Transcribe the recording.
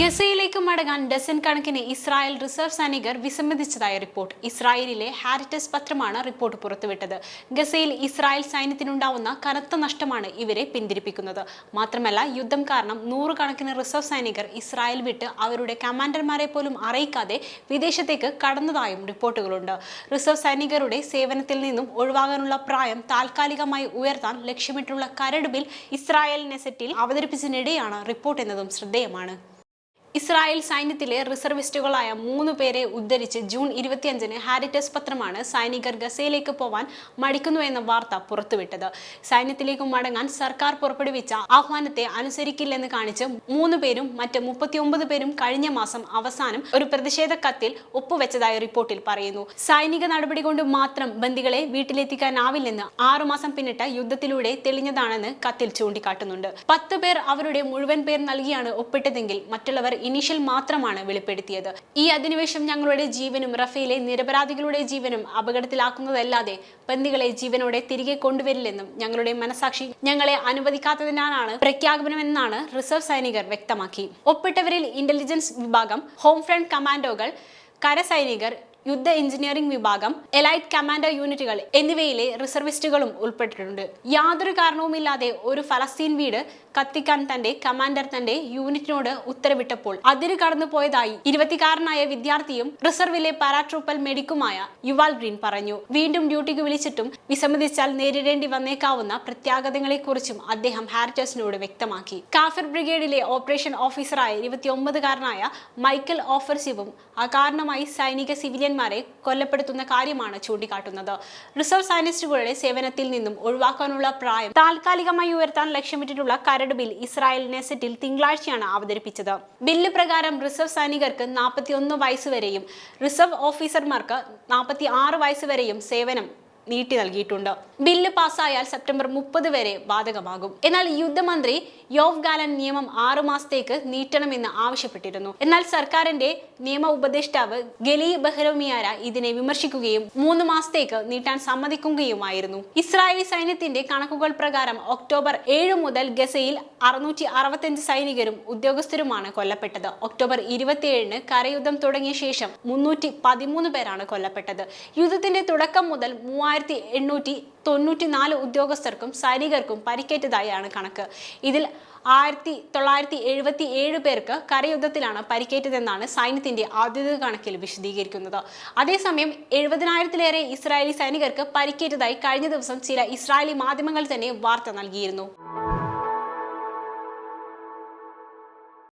ഗസയിലേക്ക് മടങ്ങാൻ ഡസൻ കണക്കിന് Israel reserve സൈനികർ വിസമ്മതിച്ചതായ റിപ്പോർട്ട്. ഇസ്രായേലിലെ ഹാരിറ്റസ് പത്രമാണ് റിപ്പോർട്ട് പുറത്തുവിട്ടത്. ഗസയിൽ ഇസ്രായേൽ സൈന്യത്തിനുണ്ടാവുന്ന കനത്ത നഷ്ടമാണ് ഇവരെ പിന്തിരിപ്പിക്കുന്നത്. മാത്രമല്ല യുദ്ധം കാരണം നൂറുകണക്കിന് റിസർവ് സൈനികർ ഇസ്രായേൽ വിട്ട് അവരുടെ കമാൻഡർമാരെ പോലും അറിയിക്കാതെ വിദേശത്തേക്ക് കടന്നതായും റിപ്പോർട്ടുകളുണ്ട്. റിസർവ് സൈനികരുടെ സേവനത്തിൽ നിന്നും ഒഴിവാകാനുള്ള പ്രായം താൽക്കാലികമായി ഉയർത്താൻ ലക്ഷ്യമിട്ടുള്ള കരട് ബിൽ ഇസ്രായേൽ നെസറ്റിൽ അവതരിപ്പിച്ചതിനിടെയാണ് റിപ്പോർട്ട് എന്നതും ശ്രദ്ധേയമാണ്. ഇസ്രായേൽ സൈന്യത്തിലെ റിസർവിസ്റ്റുകളായ മൂന്ന് പേരെ ഉദ്ധരിച്ച് ജൂൺ ഇരുപത്തിയഞ്ചിന് ഹാരിറ്റസ് പത്രമാണ് സൈനികർ ഗസയിലേക്ക് പോവാൻ മടിക്കുന്നു എന്ന വാർത്ത പുറത്തുവിട്ടത്. സൈന്യത്തിലേക്ക് മടങ്ങാൻ സർക്കാർ പുറപ്പെടുവിച്ച ആഹ്വാനത്തെ അനുസരിക്കില്ലെന്ന് കാണിച്ച് മൂന്ന് പേരും മറ്റ് മുപ്പത്തിയൊമ്പത് പേരും കഴിഞ്ഞ മാസം അവസാനം ഒരു പ്രതിഷേധ കത്തിൽ ഒപ്പുവെച്ചതായി റിപ്പോർട്ടിൽ പറയുന്നു. സൈനിക നടപടി കൊണ്ട് മാത്രം ബന്ദികളെ വീട്ടിലെത്തിക്കാനാവില്ലെന്ന് ആറുമാസം പിന്നിട്ട യുദ്ധത്തിലൂടെ തെളിഞ്ഞതാണെന്ന് കത്തിൽ ചൂണ്ടിക്കാട്ടുന്നുണ്ട്. പത്ത് പേർ അവരുടെ മുഴുവൻ പേർ നൽകിയാണ് ഒപ്പിട്ടതെങ്കിൽ മറ്റുള്ളവർ ഇനീഷ്യൽ മാത്രമാണ് വെളിപ്പെടുത്തിയത്. ഈ അധിനിവേശം ഞങ്ങളുടെ ജീവനും റഫേലെ നിരപരാധികളുടെ ജീവനും അപകടത്തിലാക്കുന്നതല്ലാതെ ബന്ദികളെ ജീവനോടെ തിരികെ കൊണ്ടുവരില്ലെന്നും ഞങ്ങളുടെ മനസാക്ഷി ഞങ്ങളെ അനുവദിക്കാത്തതിനാലാണ് പ്രഖ്യാപനമെന്നാണ് റിസർവ് സൈനികർ വ്യക്തമാക്കി. ഒപ്പിട്ടവരിൽ ഇന്റലിജൻസ് വിഭാഗം ഹോം ഫ്രണ്ട് കമാൻഡോകൾ കരസൈനികർ യുദ്ധ എഞ്ചിനീയറിംഗ് വിഭാഗം എലൈറ്റ് കമാൻഡർ യൂണിറ്റുകൾ എന്നിവയിലെ റിസർവിസ്റ്റുകളും ഉൾപ്പെട്ടിട്ടുണ്ട്. യാതൊരു കാരണവുമില്ലാതെ ഒരു ഫലസ്തീൻ വീട് കത്തിക്കാൻ തന്റെ കമാൻഡർ തന്റെ യൂണിറ്റിനോട് ഉത്തരവിട്ടപ്പോൾ അതിര് കടന്നു പോയതായി ഇരുപത്തിക്കാരനായ വിദ്യാർത്ഥിയും റിസർവിലെ പാരാട്രൂപ്പൽ മെഡിക്കുമായ യുവാൽ ഗ്രീൻ പറഞ്ഞു. വീണ്ടും ഡ്യൂട്ടിക്ക് വിളിച്ചിട്ടും വിസമ്മതിച്ചാൽ നേരിടേണ്ടി വന്നേക്കാവുന്ന പ്രത്യാഘാതങ്ങളെക്കുറിച്ചും അദ്ദേഹം ഹാരിറ്റേഴ്സിനോട് വ്യക്തമാക്കി. കാഫിർ ബ്രിഗേഡിലെ ഓപ്പറേഷൻ ഓഫീസറായ ഇരുപത്തിയൊമ്പതുകാരനായ മൈക്കൽ ഓഫർസിവും അകാരണമായി സൈനിക സിവിലിയന്മാരെ കൊല്ലപ്പെടുത്തുന്ന കാര്യമാണ് ചൂണ്ടിക്കാട്ടുന്നത്. റിസർവ് സയന്റിസ്റ്റുകളുടെ സേവനത്തിൽ നിന്നും ഒഴിവാക്കാനുള്ള പ്രായം താൽക്കാലികമായി ഉയർത്താൻ ലക്ഷ്യമിട്ടിട്ടുള്ള കരട് ബിൽ ഇസ്രായേൽ നെസറ്റിൽ തിങ്കളാഴ്ചയാണ് അവതരിപ്പിച്ചത്. ബില്ല് പ്രകാരം റിസർവ് സൈനികർക്ക് നാൽപ്പത്തിയൊന്ന് വയസ്സ് വരെയും റിസർവ് ഓഫീസർമാർക്ക് നാൽപ്പത്തി ആറ് വയസ്സ് വരെയും സേവനം നീട്ടി നൽകിയിട്ടുണ്ട്. ബില്ല് പാസ്സായാൽ സെപ്റ്റംബർ മുപ്പത് വരെ ബാധകമാകും. എന്നാൽ യുദ്ധമന്ത്രി യോവ് ഗാലൻ നിയമം ആറു മാസത്തേക്ക് നീട്ടണമെന്ന് ആവശ്യപ്പെട്ടിരുന്നു. എന്നാൽ സർക്കാരിന്റെ നിയമ ഉപദേഷ്ടാവ് ഗലി ബഹ്റമിയാര ഇതിനെ വിമർശിക്കുകയും മൂന്ന് മാസത്തേക്ക് നീട്ടാൻ സമ്മതിക്കുകയുമായിരുന്നു. ഇസ്രായേലി സൈന്യത്തിന്റെ കണക്കുകൾ പ്രകാരം ഒക്ടോബർ ഏഴ് മുതൽ ഗസയിൽ അറുന്നൂറ്റി അറുപത്തിയഞ്ച് സൈനികരും ഉദ്യോഗസ്ഥരുമാണ് കൊല്ലപ്പെട്ടത്. ഒക്ടോബർ ഇരുപത്തിയേഴിന് കരയുദ്ധം തുടങ്ങിയ ശേഷം മുന്നൂറ്റി പതിമൂന്ന് പേരാണ് കൊല്ലപ്പെട്ടത്. യുദ്ധത്തിന്റെ തുടക്കം മുതൽ മൂവായിരത്തി എണ്ണൂറ്റി തൊണ്ണൂറ്റി നാല് ഉദ്യോഗസ്ഥർക്കും സൈനികർക്കും പരിക്കേറ്റതായാണ് കണക്ക്. ഇതിൽ ആയിരത്തി തൊള്ളായിരത്തി എഴുപത്തി ഏഴ് പേർക്ക് കരയുദ്ധത്തിലാണ് പരിക്കേറ്റതെന്നാണ് സൈന്യത്തിന്റെ ആദ്യത്തെ കണക്കിൽ വിശദീകരിക്കുന്നത്. അതേസമയം എഴുപതിനായിരത്തിലേറെ ഇസ്രായേലി സൈനികർക്ക് പരിക്കേറ്റതായി കഴിഞ്ഞ ദിവസം ചില ഇസ്രായേലി മാധ്യമങ്ങൾ തന്നെ വാർത്ത നൽകിയിരുന്നു.